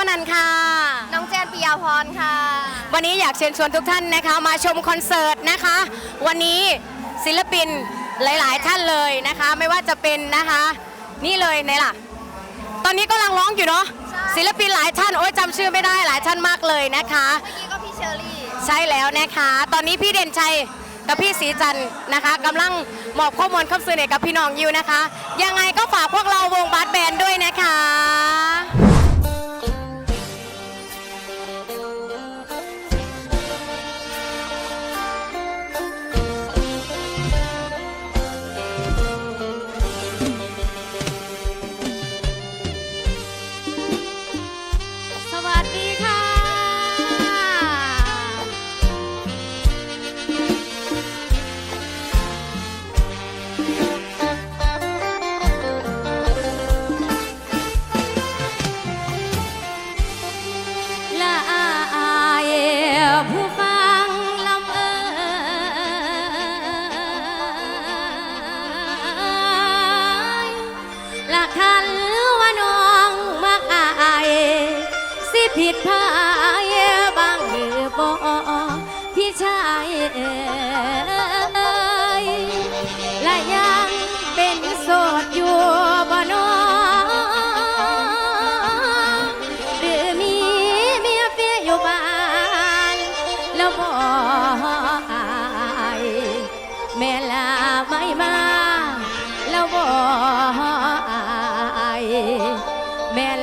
มนันค่ะ น้องเจนปิยาพรค่ะ วันนี้อยากเชิญชวนทุกท่านนะคะ มาชมคอนเสิร์ตนะคะ วันนี้ศิลปินหลาย ๆ ท่านเลยนะคะ ไม่ว่าจะเป็นนะคะ นี่เลยไหนล่ะ ตอนนี้กำลังร้องอยู่เนาะศิลปินหลายท่านโอ้ยจำชื่อไม่ได้หลายท่านมากเลยนะคะเมื่อกี้ก็พี่เชอรี่ใช่แล้วนะคะ ตอนนี้พี่เด่นชัยกับพี่สีจันนะคะกำลังหมอบข้อมูลข้อมูลสื่อเนี่ยกับพี่น้องยูนะคะ ยังไงก็ฝากพวกเราวงบาสแบนด้วยนะคะ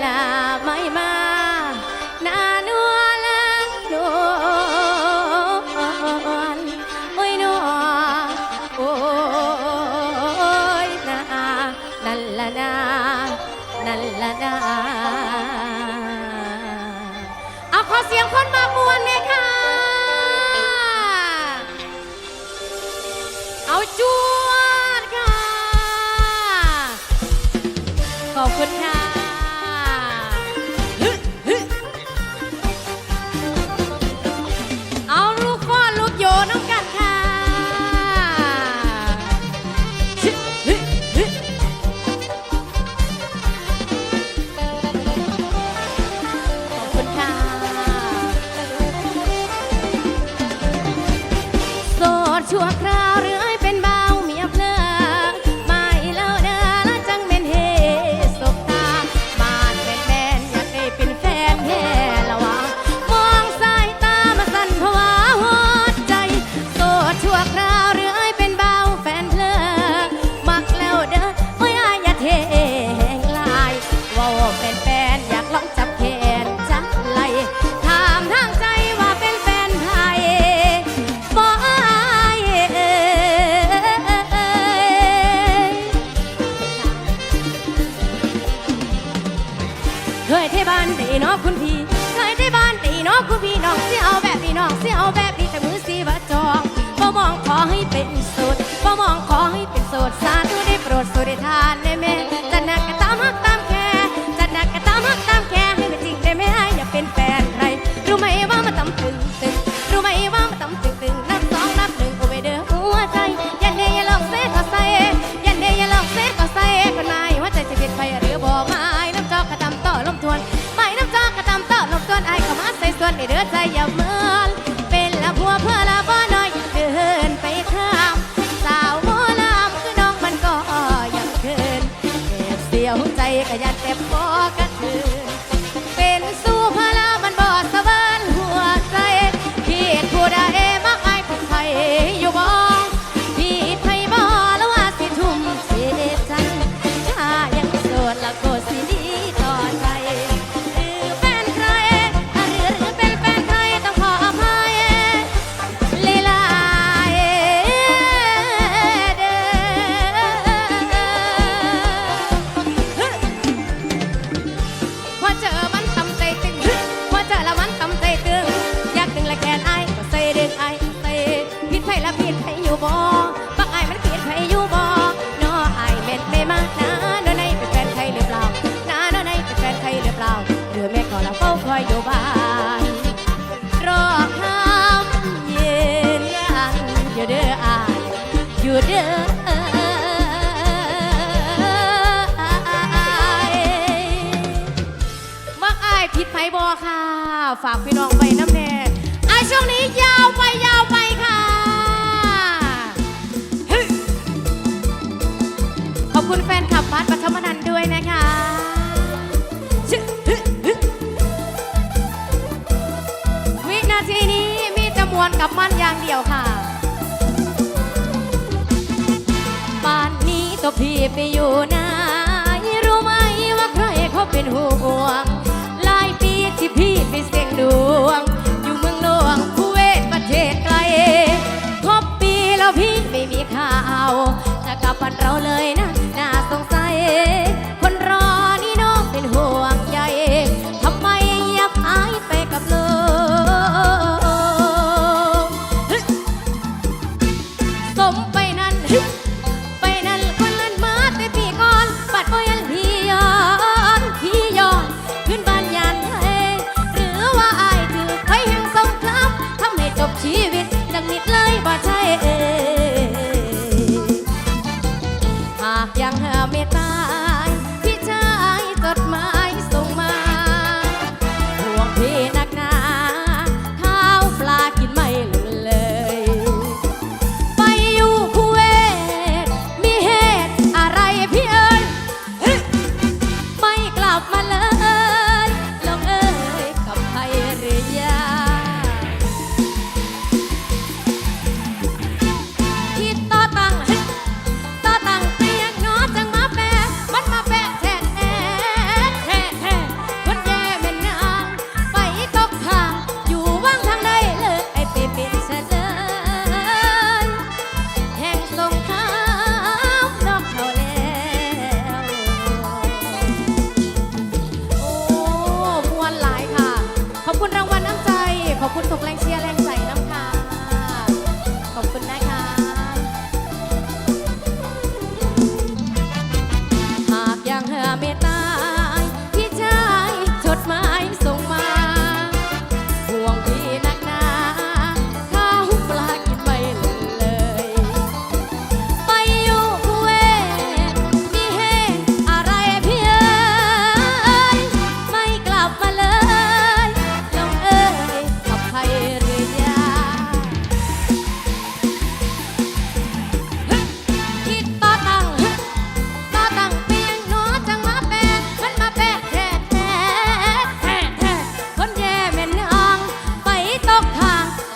ลาไม่มา ชั่วคราว ยันเต็มโบ อยดูบายรอข้าเย็นอันอยู่เด้ออายอยู่เด้อมักอพิดไผบอค่ะ ฝากพี่น้องไปน้ำแน่อาช่วงนี้ยาวไปยาวไปค่ะ ขอบคุณแฟนับมันอย่างเดียวค่ะป่านนี้ตัวพี่ไปอยู่ไหนรู้ไหมว่าใครเขาเป็นห่วงหลายปีที่พี่ไปเสี่ยงดวง กับชีวิตดังนิดเลยบ่ใช่ ขอบคุณทุกแรง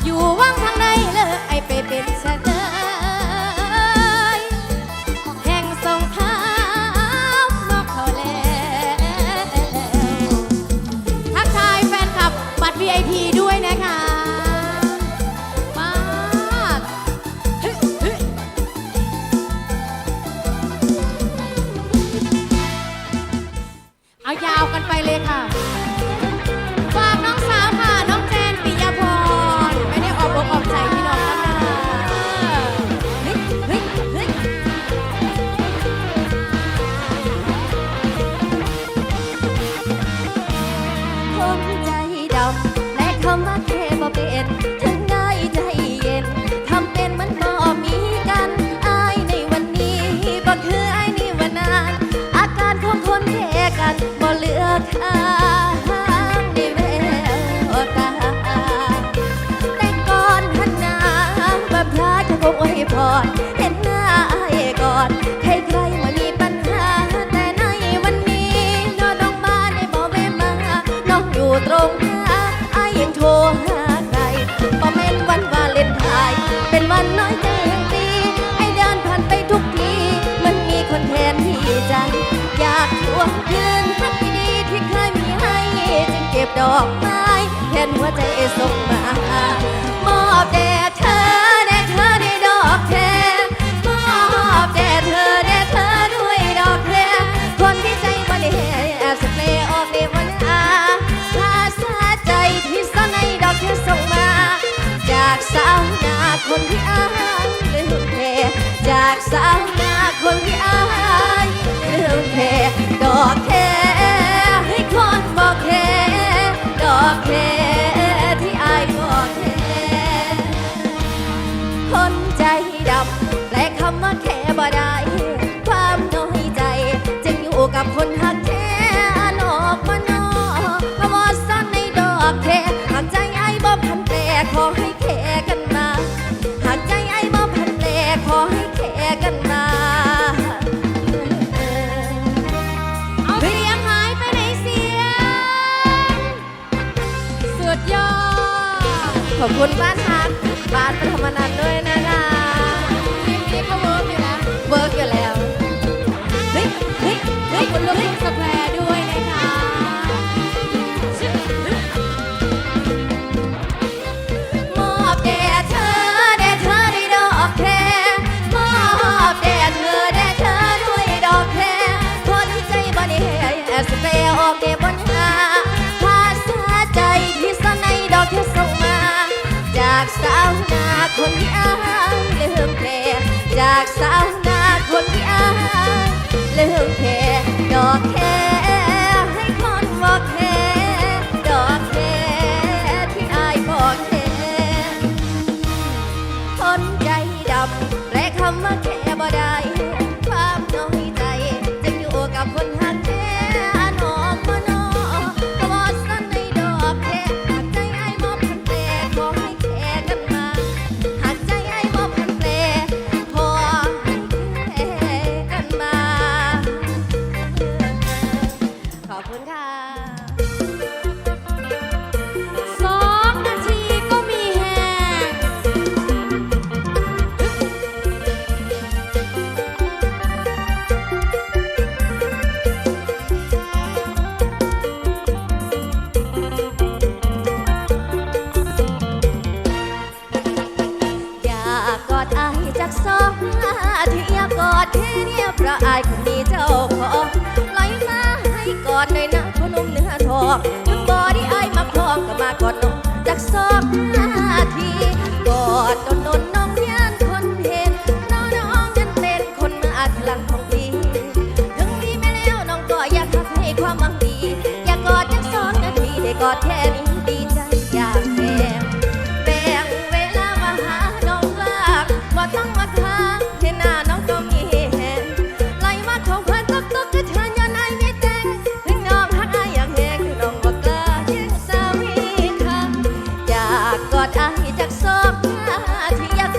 有我。 บ่เลือกทาง It's the ขอบคุณบ้านฮักบ้านปฐมนันด้วย จ อายคนนี้เจ้าของไหลมาให้กอดหน่อยนะคนนุ่มเนื้อทองถึงบอที่อายมาคลองก็มากอดนมจากสองทีกอดจนนนน้องย่านคนเห็นน้องน้องกันเป็นคนมาอาทีหลังของพี่ถึงมีไม่แล้วน้องก็อยากทักให้ความหวังดี อยากกอดจากสองนาทีได้กอดแค่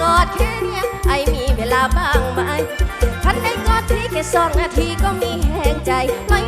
กอดแค่เนี้ยไอมีเวลาบ้างไหมทันได้กอดที่แค่สองนาทีก็มีแหงใจไม่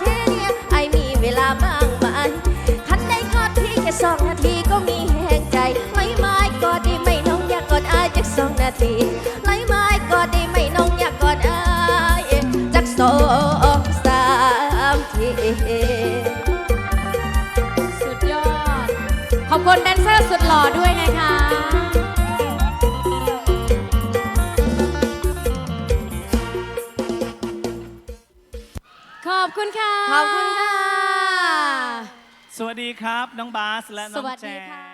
แค่เนี้ยไอมีเวลาบ้างไหมคันได้กอดที่แค่สองนาทีก็มีแห้งใจไม่ไม่กอดได้ไหมน้องอยากกอดอายจากสองนาทีไม่ไม่กอดได้ไหมน้องอยากกอดอายจากสองสามทีสุดยอด ขอบคุณแดนเซอร์สุดหล่อด้วยนะคะ คุณค่ะ ขอบคุณค่ะ สวัสดีครับ น้องบาสและสน้องวัสแจดีนค่ะ